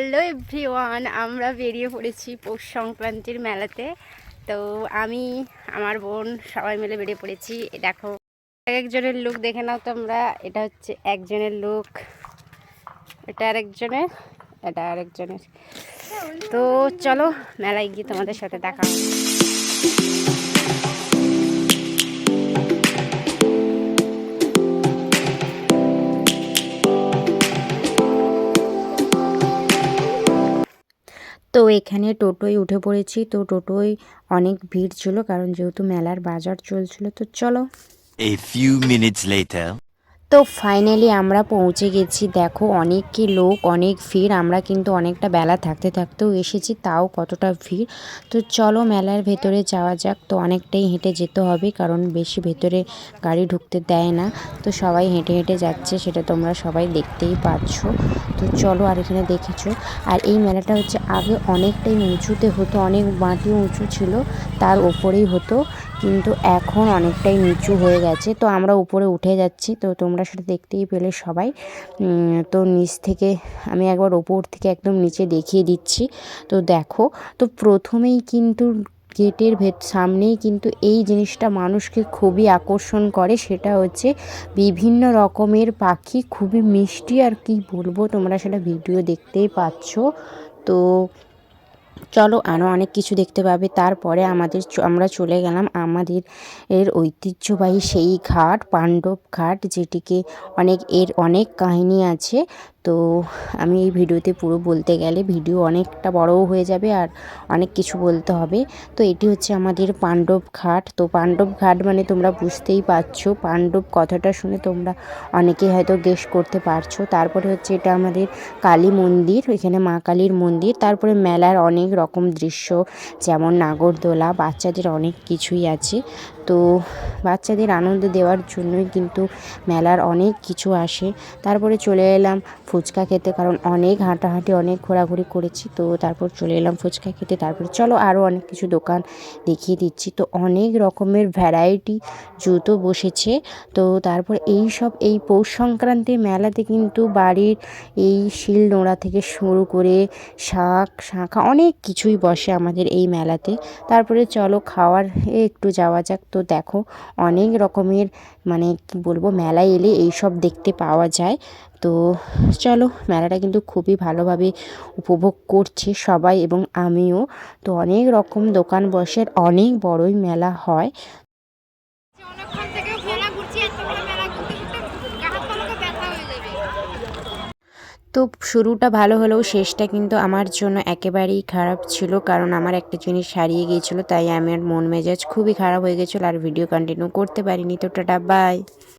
Hello everyone, আমরা বেরিয়ে পড়েছি পৌষ সংক্রান্তির মেলাতে। তো আমি, আমার বোন, সবাই মিলে বেরিয়ে পড়েছি। দেখো, এক একজনের লুক দেখে নাও তোমরা। এটা হচ্ছে একজনের লুক এটা আরেকজনের এটা আরেকজনের। তো চলো, মেলায় গিয়ে তোমাদের সাথে দেখা তো এখানে টোটোয় উঠে পড়েছি তো টোটোয় অনেক ভিড় ছিল, কারণ যেহেতু মেলার বাজার চলছিল, তো চলো A few minutes later. তো ফাইনালি আমরা পৌঁছে গেছি। দেখো অনেক কি লোক, অনেক ভিড়। আমরা কিন্তু অনেকটা বেলা থাকতে থাকতেও এসেছি, তাও কতটা ভিড়। তো চলো মেলার ভেতরে যাওয়া যাক। তো অনেকটাই হেঁটে যেতে হবে, কারণ বেশি ভেতরে গাড়ি ঢুকতে দেয় না। তো সবাই হেঁটে হেঁটে যাচ্ছে, সেটা তোমরা সবাই দেখতেই পাচ্ছ। তো চলো আর এখানে দেখেছ আর এই মেলাটা হচ্ছে আগে অনেকটাই উঁচুতে হতো, অনেক মাটি উঁচু ছিল, তার ওপরেই হতো। কিন্তু এখন অনেকটাই নিচু হয়ে গেছে। তো আমরা উপরে উঠে যাচ্ছি। তো তোমরা সেটা দেখতেই পেলে সবাই। তো নিচ থেকে আমি একবার ওপর থেকে একদম নিচে দেখিয়ে দিচ্ছি। তো দেখো, তো প্রথমেই কিন্তু গেটের ভেত, সামনেই কিন্তু এই জিনিসটা মানুষকে খুবই আকর্ষণ করে। সেটা হচ্ছে বিভিন্ন রকমের পাখি, খুবই মিষ্টি আর কি বলব, তোমরা সেটা ভিডিও দেখতেই পাচ্ছ। তো চলো আরও অনেক কিছু দেখতে পাবে। তারপরে আমাদের আমরা চলে গেলাম আমাদের এর ঐতিহ্যবাহী সেই ঘাট, পাণ্ডব ঘাট, যেটিকে অনেক, এর অনেক কাহিনী আছে। তো আমি এই ভিডিওতে পুরো বলতে গেলে ভিডিও অনেকটা বড়ও হয়ে যাবে আর অনেক কিছু বলতে হবে। তো এটি হচ্ছে আমাদের পাণ্ডব ঘাট। তো পাণ্ডব ঘাট মানে তোমরা বুঝতেই পারছ, পাণ্ডব কথাটা শুনে তোমরা অনেকেই হয়তো গেস করতে পারছ। তারপরে হচ্ছে এটা আমাদের কালী মন্দির, এখানে মা কালীর মন্দির। তারপরে মেলার অনেক রকম দৃশ্য, যেমন নাগরদোলা, বাচ্চাদের অনেক কিছুই আছে। তো বাচ্চাদের আনন্দ দেওয়ার জন্যই কিন্তু মেলার অনেক কিছু আসে। তারপরে চলে এলাম ফুচকা খেতে, কারণ অনেক হাঁটাহাঁটি, অনেক ঘোরাঘুরি করেছি। তো তারপর চলে এলাম ফুচকা খেতে। তারপরে চলো আরও অনেক কিছু দোকান দেখিয়ে দিচ্ছি। তো অনেক রকমের ভ্যারাইটি জুতো বসেছে। তো তারপর এই সব, এই পৌষ সংক্রান্তির মেলাতে কিন্তু বাড়ির এই শিল নোড়া থেকে শুরু করে শাক, শাঁখা অনেক কিছুই বসে আমাদের এই মেলাতে। তারপরে চলো খাওয়ার একটু যাওয়া যাক। তো দেখো অনেক রকমের মানে কি বলব, মেলায় এলে এই সব দেখতে পাওয়া যায়। তো চলো মেলাটা কিন্তু খুবই ভালোভাবে উপভোগ করছে সবাই এবং আমিও। তো অনেক রকম দোকান বসে অনেক বড়ই মেলা হয়। তো শুরুটা ভালো হলেও শেষটা কিন্তু আমার জন্য একেবারেই খারাপ ছিল কারণ আমার একটা জিনিস হারিয়ে গিয়েছিল তাই আমার মন মেজাজ খুবই খারাপ হয়ে গেছিল আর ভিডিও কন্টিনিউ করতে পারিনি। তো টাটা বাই